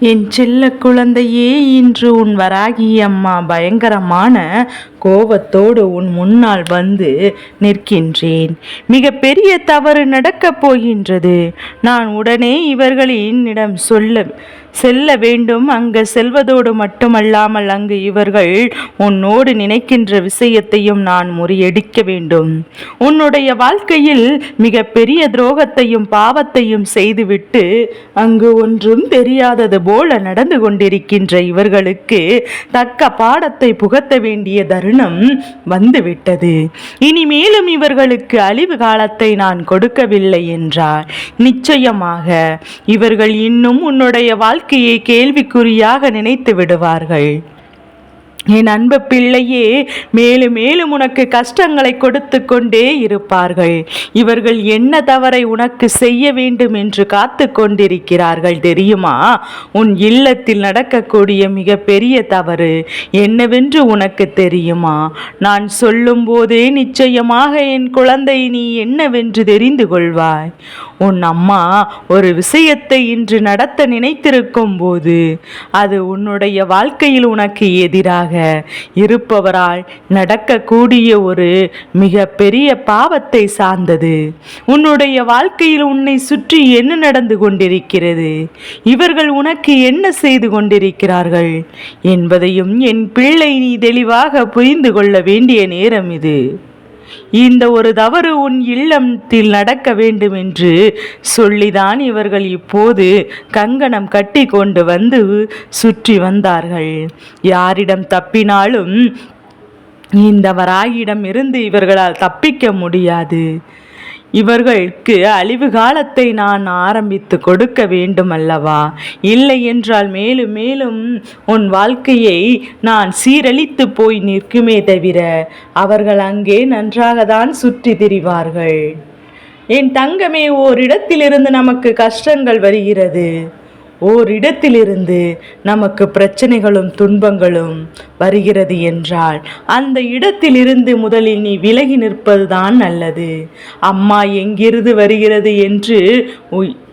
என் செல்ல குழந்தையே இன்று உன் வராகி அம்மா பயங்கரமான கோபத்தோடு உன் முன்னால் வந்து நிற்கின்றேன். மிக பெரிய தவறு நடக்கப் போகின்றது. நான் உடனே இவர்களினிடம் சொல்ல செல்ல வேண்டும். அங்கு செல்வதோடு மட்டுமல்லாமல் அங்கு இவர்கள் உன்னோடு நினைக்கின்ற விஷயத்தையும் நான் முறியடிக்க வேண்டும். உன்னுடைய வாழ்க்கையில் மிக பெரிய துரோகத்தையும் பாவத்தையும் செய்துவிட்டு அங்கு ஒன்றும் தெரியாதது போல நடந்து கொண்டிருக்கின்ற இவர்களுக்கு தக்க பாடத்தை புகத்த வேண்டிய தருணம் வந்துவிட்டது. இனிமேலும் இவர்களுக்கு அழிவு காலத்தை நான் கொடுக்கவில்லை என்றார். நிச்சயமாக இவர்கள் இன்னும் உன்னுடைய வாழ்க்கை வாழ்க்கையை கேள்விக்குறியாக நினைத்து விடுவார்கள். என் அன்பு பிள்ளையே மேலும் மேலும் உனக்கு கஷ்டங்களை கொடுத்து கொண்டே இருப்பார்கள். இவர்கள் என்ன தவறை உனக்கு செய்ய வேண்டும் என்று காத்து கொண்டிருக்கிறார்கள் தெரியுமா? உன் இல்லத்தில் நடக்கக்கூடிய மிக பெரிய தவறு என்னவென்று உனக்கு தெரியுமா? நான் சொல்லும் போதே நிச்சயமாக என் குழந்தை நீ என்னவென்று தெரிந்து கொள்வாய். உன் அம்மா ஒரு விஷயத்தை இன்று நடத்த நினைத்திருக்கும் போது அது உன்னுடைய வாழ்க்கையில் உனக்கு எதிராக இருப்பவரால் நடக்கக்கூடிய ஒரு மிக பெரிய பாவத்தை சார்ந்தது. உன்னுடைய வாழ்க்கையில் உன்னை சுற்றி என்ன நடந்து கொண்டிருக்கிறது? இவர்கள் உனக்கு என்ன செய்து கொண்டிருக்கிறார்கள்? என்பதையும் என் பிள்ளை நீ தெளிவாக புரிந்து கொள்ள வேண்டிய நேரம் இது. இந்த ஒரு தவறு உன் இல்லத்தில் நடக்க வேண்டும் என்று சொல்லிதான் இவர்கள் இப்போது கங்கணம் கட்டி கொண்டு வந்து சுற்றி வந்தார்கள். யாரிடம் தப்பினாலும் இந்த வராயிடம் இருந்து இவர்களால் தப்பிக்க முடியாது. இவர்களுக்கு அழிவு காலத்தை நான் ஆரம்பித்து கொடுக்க வேண்டும் அல்லவா இல்லை என்றால் மேலும் மேலும் உன் வாழ்க்கையை நான் சீரழித்து போய் நிற்குமே தவிர அவர்கள் அங்கே நன்றாக தான் சுற்றி திரிவார்கள். என் தங்கமே ஓரிடத்திலிருந்து நமக்கு கஷ்டங்கள் வருகிறது. ஓரிடத்திலிருந்து நமக்கு பிரச்சனைகளும் துன்பங்களும் வருகிறது என்றால் அந்த இடத்திலிருந்து முதலில் நீ விலகி நிற்பதுதான் நல்லது. அம்மா எங்கிருந்து வருகிறது என்று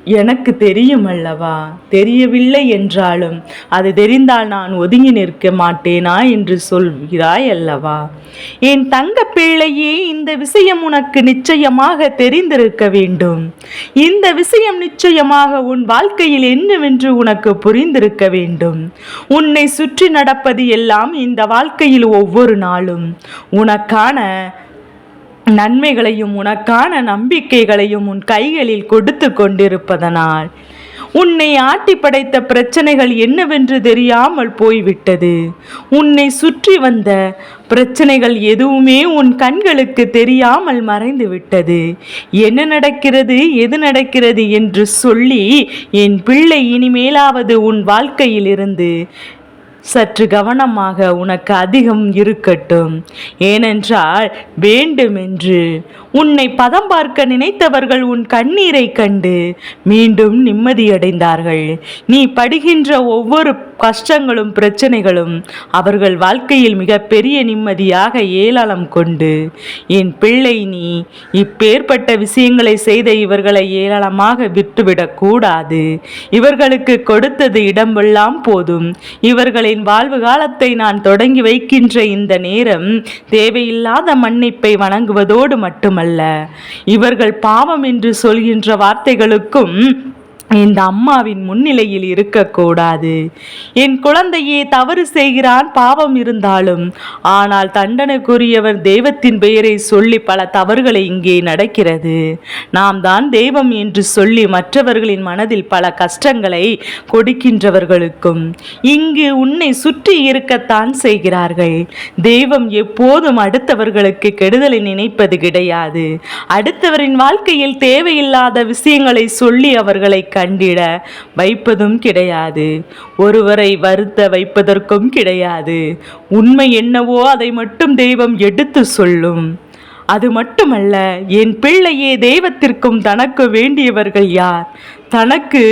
எனக்கு தெரியும் அல்லவா? தெரியவில்லை என்றாலும் அது தெரிந்தால் நான் ஒதுங்கி நிற்க மாட்டேனா என்று சொல்கிறாய் அல்லவா? என் தங்க பிள்ளையே இந்த விஷயம் உனக்கு நிச்சயமாக தெரிந்திருக்க வேண்டும். இந்த விஷயம் நிச்சயமாக உன் வாழ்க்கையில் என்னவென்று உனக்கு புரிந்திருக்க வேண்டும். உன்னை சுற்றி நடப்பது எல்லாம் இந்த வாழ்க்கையில் ஒவ்வொரு நாளும். உனக்கான நன்மைகளையும் உனக்கான நம்பிக்கைகளையும் உன் கைகளில் கொடுத்து கொண்டிருப்பதனால் உன்னை ஆட்டி படைத்த பிரச்சனைகள் என்னவென்று தெரியாமல் போய்விட்டது. உன்னை சுற்றி வந்த பிரச்சனைகள் எதுவுமே உன் கண்களுக்கு தெரியாமல் மறைந்து விட்டது என்ன நடக்கிறது எது நடக்கிறது என்று சொல்லி என் பிள்ளை இனிமேலாவது உன் வாழ்க்கையில் இருந்து சற்று கவனமாக உனக்கு அதிகம் இருக்கட்டும். ஏனென்றால் வேண்டுமென்று உன்னை பதம் பார்க்க நினைத்தவர்கள் உன் கண்ணீரை கண்டு மீண்டும் நிம்மதியடைந்தார்கள். நீ படுகின்ற ஒவ்வொரு கஷ்டங்களும் பிரச்சனைகளும் அவர்கள் வாழ்க்கையில் மிகப்பெரிய நிம்மதியாக ஏளனம் கொண்டு என் பிள்ளை நீ இப்பேற்பட்ட விஷயங்களை செய்த இவர்களை ஏளனமாக விட்டுவிடக் கூடாது. இவர்களுக்கு கொடுத்தது இடமெல்லாம் போதும். இவர்களின் வாழ்வு காலத்தை நான் தொடங்கி வைக்கின்ற இந்த நேரம் தேவையில்லாத மன்னிப்பை வணங்குவதோடு மட்டுமல்ல அல்ல. இவர்கள் பாவம் என்று சொல்கின்ற வார்த்தைகளுக்கும் இந்த அம்மாவின் முன்னிலையில் இருக்கக்கூடாது. என் குழந்தையே தவறு செய்கிறான் பாவம் இருந்தாலும் ஆனால் தண்டனைக்குரியவர் தெய்வத்தின் பெயரை சொல்லி பல தவறுகளை இங்கே நடக்கிறது. நாம் தான் தெய்வம் என்று சொல்லி மற்றவர்களின் மனதில் பல கஷ்டங்களை கொடுக்கின்றவர்களுக்கும் இங்கு உன்னை சுற்றி இருக்கத்தான் செய்கிறார்கள். தெய்வம் எப்போதும் அடுத்தவர்களுக்கு கெடுதலை நினைப்பது கிடையாது. அடுத்தவரின் வாழ்க்கையில் தேவையில்லாத விஷயங்களை சொல்லி அவர்களை கண்டிட வைப்பதும் கிடையாது. ஒருவரை வருத்த வைப்பதற்கும் கிடையாது. உண்மை என்னவோ அதை மட்டும் தெய்வம் எடுத்து சொல்லும். அது மட்டுமல்ல என் பிள்ளையே தெய்வத்திற்கும் தனக்கு வேண்டியவர்கள் யார்? தனக்கு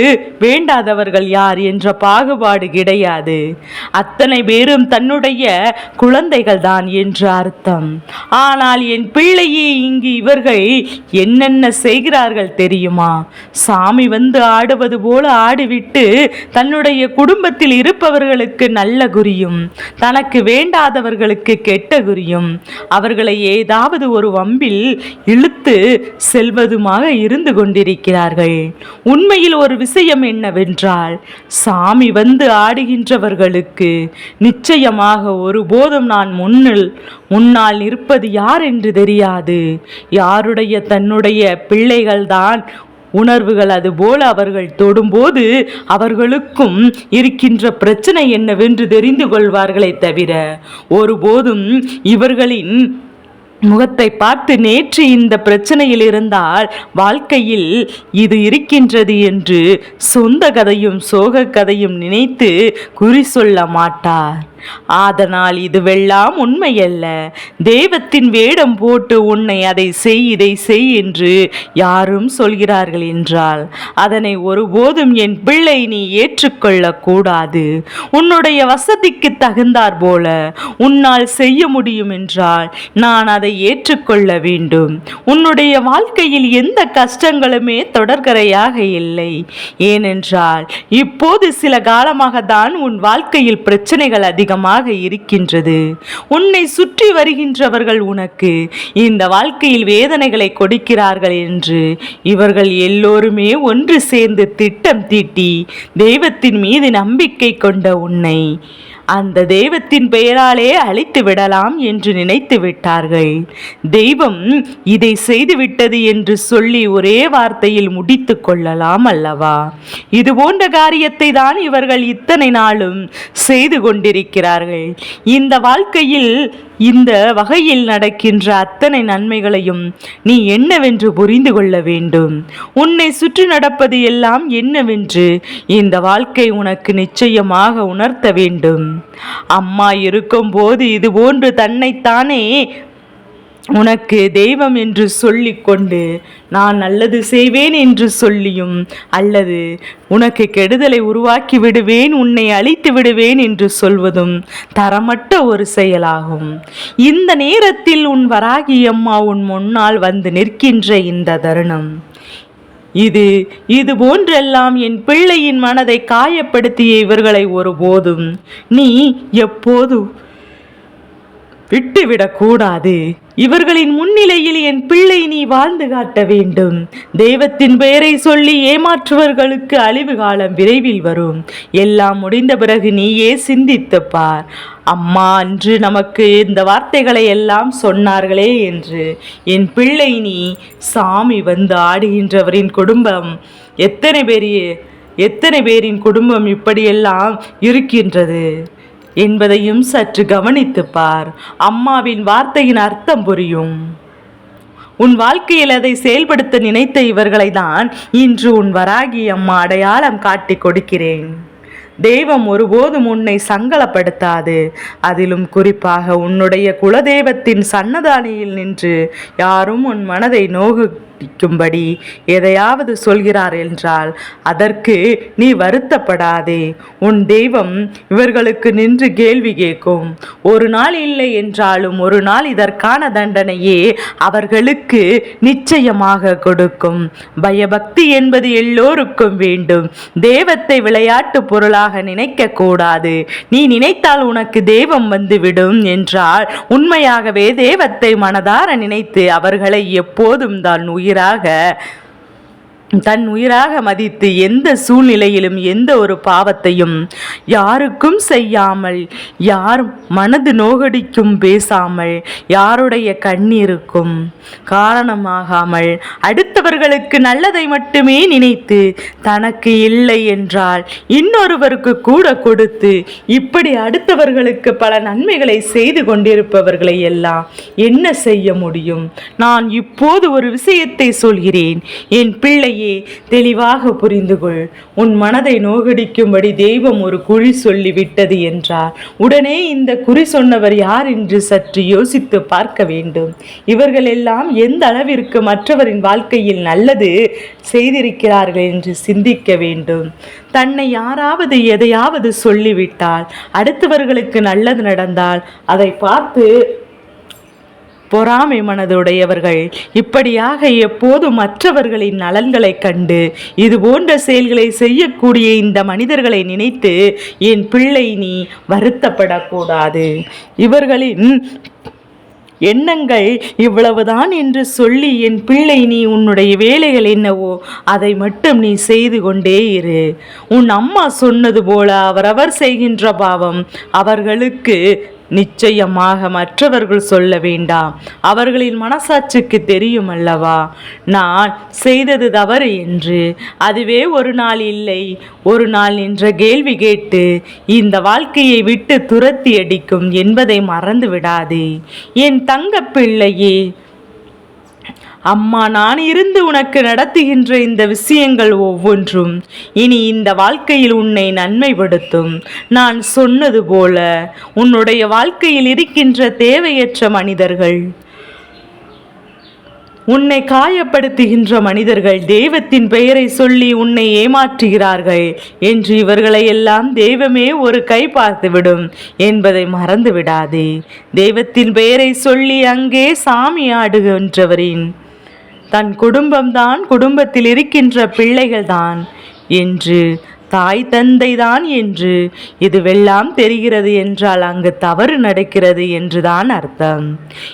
வேண்டாதவர்கள் யார் என்ற பாகுபாடு கிடையாது. அத்தனை பேரும் தன்னுடைய குழந்தைகள் தான் என்று அர்த்தம். ஆனால் என் பிள்ளையே இங்கு இவர்கள் என்னென்ன செய்கிறார்கள் தெரியுமா? சாமி வந்து ஆடுவது போல ஆடிவிட்டு தன்னுடைய குடும்பத்தில் இருப்பவர்களுக்கு நல்ல குறியும் தனக்கு வேண்டாதவர்களுக்கு கெட்ட குறியும். அவர்களை ஏதாவது ஒரு வம்பில் இழுத்து செல்வதுமாக இருந்து கொண்டிருக்கிறார்கள். உண்மையில் ஒரு விஷயம் என்னவென்றால் சாமி வந்து ஆடுகின்றவர்களுக்கு நிச்சயமாக ஒருபோதும் நான் முன்னில் முன்னால் நிற்பது யார் என்று தெரியாது. யாருடைய தன்னுடைய பிள்ளைகள்தான் உணர்வுகள் அதுபோல அவர்கள் தொடும்போது அவர்களுக்கும் இருக்கின்ற பிரச்சனை என்னவென்று தெரிந்து கொள்வார்களே தவிர ஒருபோதும் இவர்களின் முகத்தை பார்த்து நேற்று இந்த பிரச்சனையில் இருந்தால் வாழ்க்கையில் இது இருக்கின்றது என்று சொந்த கதையும் சோக கதையும் நினைத்து குறி சொல்ல மாட்டார். அதனால் இதுவெல்லாம் உண்மையல்ல. தெய்வத்தின் வேடம் போட்டு உன்னை அதை செய் இதை செய் என்று யாரும் சொல்கிறார்கள் என்றால் அதனை ஒருபோதும் என் பிள்ளை நீ ஏற்றுக்கொள்ள கூடாது. உன்னுடைய வசதிக்கு தகுந்தார் போல உன்னால் செய்ய முடியும் என்றால் நான் அதை ஏற்றுக்கொள்ள வேண்டும். உன்னுடைய வாழ்க்கையில் எந்த கஷ்டங்களுமே தொடர்கரையாக இல்லை. ஏனென்றால் இப்போது சில காலமாக தான் உன் வாழ்க்கையில் பிரச்சனைகள் அதிகம் அதிகமாக இருக்கின்றது. உன்னை சுற்றி வருகின்றவர்கள் உனக்கு இந்த வாழ்க்கையில் வேதனைகளை கொடுக்கிறார்கள் என்று இவர்கள் எல்லோருமே ஒன்று சேர்ந்து திட்டம் தீட்டி தெய்வத்தின் மீது நம்பிக்கை கொண்ட உன்னை அந்த தெய்வத்தின் பெயராலே அழித்து விடலாம் என்று நினைத்து விட்டார்கள். தெய்வம் இதை செய்துவிட்டது என்று சொல்லி ஒரே வார்த்தையில் முடித்து கொள்ளலாம் அல்லவா? இது போன்ற காரியத்தை தான் இவர்கள் இத்தனை நாளும் செய்து கொண்டிருக்கிறார்கள். இந்த வாழ்க்கையில் இந்த வகையில் நடக்கின்ற அத்தனை நன்மைகளையும் நீ என்னவென்று புரிந்து கொள்ள வேண்டும். உன்னை சுற்றி நடப்பது எல்லாம் என்னவென்று இந்த வாழ்க்கை உனக்கு நிச்சயமாக உணர்த்த வேண்டும். அம்மா இருக்கும்போது இது போன்று தன்னைத்தானே உனக்கு தெய்வம் என்று சொல்லிக்கொண்டு நான் நல்லது செய்வேன் என்று சொல்லியும் அல்லது உனக்கு கெடுதலை உருவாக்கி விடுவேன் உன்னை அழித்து விடுவேன் என்று சொல்வதும் தரமற்ற ஒரு செயலாகும். இந்த நேரத்தில் உன் வராகி அம்மா உன் முன்னால் வந்து நிற்கின்ற இந்த தருணம். இது இது போன்றெல்லாம் என் பிள்ளையின் மனதை காயப்படுத்திய இவர்களை ஒருபோதும் நீ எப்போதும் விட்டுவிடக்கூடாது. இவர்களின் முன்னிலையில் என் பிள்ளை நீ வாழ்ந்து காட்ட வேண்டும். தெய்வத்தின் பெயரை சொல்லி ஏமாற்றுவர்களுக்கு அழிவு காலம் விரைவில் வரும். எல்லாம் முடிந்த பிறகு நீயே சிந்தித்து பார். அம்மா அன்று நமக்கு இந்த வார்த்தைகளை எல்லாம் சொன்னார்களே என்று. என் பிள்ளை நீ சாமி வந்து ஆடுகின்றவரின் குடும்பம். எத்தனை பெரிய எத்தனை பேரின் குடும்பம் இப்படியெல்லாம் இருக்கின்றது? என்பதையும் சற்று கவனித்துப் பார். அம்மாவின் வார்த்தையின் அர்த்தம் புரியும். உன் வாழ்க்கையில் அதை செயல்படுத்த நினைத்த இவர்களை தான் இன்று உன் வராகி அம்மா அடையாளம் காட்டிக் கொடுக்கிறேன். தெய்வம் ஒருபோதும் உன்னை சங்கலப்படுத்தாது. அதிலும் குறிப்பாக உன்னுடைய குலதெய்வத்தின் சன்னதானியில் நின்று யாரும் உன் மனதை பிடிக்கும்படி எதையாவது சொல்கிறார் என்றால் அதற்கு நீ வருத்தப்படாதே. உன் தெய்வம் இவர்களுக்கு நின்று கேள்வி கேட்கும். ஒரு நாள் இல்லை என்றாலும் ஒரு நாள் இதற்கான தண்டனையே அவர்களுக்கு நிச்சயமாக கொடுக்கும். பயபக்தி என்பது எல்லோருக்கும் வேண்டும். தெய்வத்தை விளையாட்டு பொருளாக நினைக்க கூடாது நீ நினைத்தால் உனக்கு தெய்வம் வந்துவிடும் என்றால் உண்மையாகவே தெய்வத்தை மனதார நினைத்து அவர்களை எப்போதும் தான் உயிராக தன் உயிராக மதித்து எந்த சூழ்நிலையிலும் எந்த ஒரு பாவத்தையும் யாருக்கும் செய்யாமல் யார் மனது நோகடிக்கும் பேசாமல் யாருடைய கண்ணீருக்கும் காரணமாகாமல் அடுத்தவர்களுக்கு நல்லதை மட்டுமே நினைத்து தனக்கு இல்லை என்றால் இன்னொருவருக்கு கூட கொடுத்து இப்படி அடுத்தவர்களுக்கு பல நன்மைகளை செய்து கொண்டிருப்பவர்களை எல்லாம் என்ன செய்ய முடியும்? நான் இப்போது ஒரு விஷயத்தை சொல்கிறேன். என் பிள்ளை பிள்ளையே தெளிவாக புரிந்து கொள் உன் மனதை நோகடிக்கும்படி தெய்வம் ஒரு குறி சொல்லிவிட்டது என்றார். உடனே இந்த குறி சொன்னவர் யார் என்று சற்று யோசித்து பார்க்க வேண்டும். இவர்கள் எல்லாம் எந்த அளவிற்கு மற்றவரின் வாழ்க்கையில் நல்லது செய்திருக்கிறார்கள் என்று சிந்திக்க வேண்டும். தன்னை யாராவது எதையாவது சொல்லிவிட்டால் அடுத்தவர்களுக்கு நல்லது நடந்தால் அதை பார்த்து பொறாமை மனதுடையவர்கள். இப்படியாக எப்போதும் மற்றவர்களின் நலன்களைக் கண்டு இது போன்ற செயல்களை செய்யக்கூடிய இந்த மனிதர்களை நினைத்து என் பிள்ளை நீ வருத்தப்படக்கூடாது. இவர்களின் எண்ணங்கள் இவ்வளவுதான் என்று சொல்லி என் பிள்ளை நீ உன்னுடைய வேலைகள் என்னவோ அதை மட்டும் நீ செய்து கொண்டே இரு. உன் அம்மா சொன்னது போல அவரவர் செய்கின்ற பாவம் அவர்களுக்கு நிச்சயமாக மற்றவர்கள் சொல்ல வேண்டாம். அவர்களின் மனசாட்சிக்கு தெரியும் அல்லவா நான் செய்தது தவறு என்று. அதுவே ஒரு நாள் இல்லை. ஒரு நாள் என்ற கேள்வி கேட்டு இந்த வாழ்க்கையை விட்டு துரத்தி அடிக்கும் என்பதை மறந்து விடாதே என் தங்க பிள்ளையே அம்மா நான் இருந்து உனக்கு நடத்துகின்ற இந்த விஷயங்கள் ஒவ்வொன்றும் இனி இந்த வாழ்க்கையில் உன்னை நன்மைப்படுத்தும். நான் சொன்னது போல உன்னுடைய வாழ்க்கையில் இருக்கின்ற தேவையற்ற மனிதர்கள் உன்னை காயப்படுத்துகின்ற மனிதர்கள் தெய்வத்தின் பெயரை சொல்லி உன்னை ஏமாற்றுகிறார்கள் என்று இவர்களை எல்லாம் தெய்வமே ஒரு கை பார்த்துவிடும் என்பதை மறந்து விடாதே தெய்வத்தின் பெயரை சொல்லி அங்கே சாமி ஆடுகின்றவரின் தன் குடும்பம்தான் குடும்பத்தில் இருக்கின்ற பிள்ளைகள்தான் என்று தாய் தந்தை தான் என்று இதுவெல்லாம் தெரிகிறது என்றால் அங்கு தவறு நடக்கிறது என்றுதான் அர்த்தம்.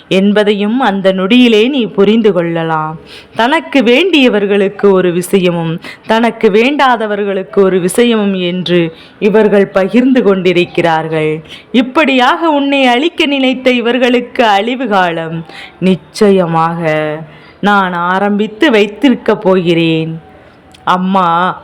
என்பதையும் அந்த நொடியிலே நீ புரிந்து கொள்ளலாம். தனக்கு வேண்டியவர்களுக்கு ஒரு விஷயமும் தனக்கு வேண்டாதவர்களுக்கு ஒரு விஷயமும் என்று இவர்கள் பகிர்ந்து கொண்டிருக்கிறார்கள். இப்படியாக உன்னை அழிக்க நினைத்த இவர்களுக்கு அழிவு காலம் நிச்சயமாக நான் ஆரம்பித்து வைத்திருக்கப் போகிறேன். அம்மா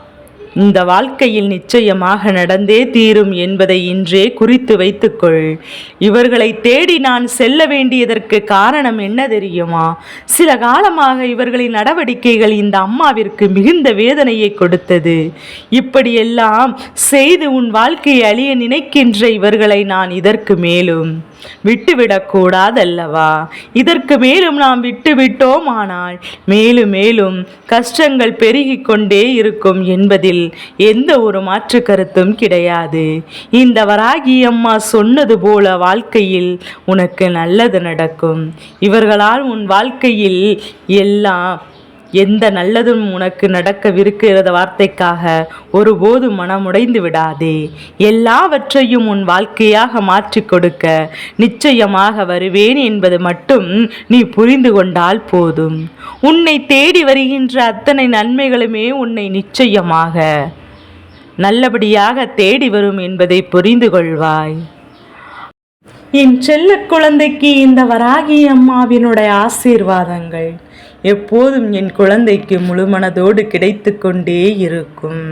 இந்த வாழ்க்கையில் நிச்சயமாக நடந்தே தீரும் என்பதை இன்றே குறித்து வைத்துக்கொள். இவர்களை தேடி நான் செல்ல வேண்டியதற்கு காரணம் என்ன தெரியுமா? சில காலமாக இவர்களின் நடவடிக்கைகள் இந்த அம்மாவிற்கு மிகுந்த வேதனையை கொடுத்தது. இப்படியெல்லாம் செய்து உன் வாழ்க்கையை அழிய நினைக்கின்ற இவர்களை நான் இதற்கு மேலும் விட்டுவிடக்கூடாதல்லவா? இதற்கு மேலும் நாம் விட்டுவிட்டோம் ஆனால் மேலும் மேலும் கஷ்டங்கள் பெருகிக் கொண்டே இருக்கும் என்பதில் எந்த ஒரு மாற்று கருத்தும் கிடையாது. இந்த வராகி அம்மா சொன்னது போல வாழ்க்கையில் உனக்கு நல்லது நடக்கும். இவர்களால் உன் வாழ்க்கையில் எல்லாம் எந்த நல்லதும் உனக்கு நடக்கவிருக்கிற வார்த்தைக்காக ஒருபோது மனமுடைந்து விடாதே. எல்லாவற்றையும் உன் வாழ்க்கையாக மாற்றிக் கொடுக்க நிச்சயமாக வருவேன் என்பது மட்டும் நீ புரிந்து கொண்டால் போதும். உன்னை தேடி வருகின்ற அத்தனை நன்மைகளுமே உன்னை நிச்சயமாக நல்லபடியாக தேடி வரும் என்பதை புரிந்து கொள்வாய். என் செல்ல குழந்தைக்கு இந்த வராகி அம்மாவினுடைய ஆசீர்வாதங்கள். எப்போதும் என் குழந்தைக்கு முழுமனதோடு கிடைத்து கொண்டே இருக்கும்.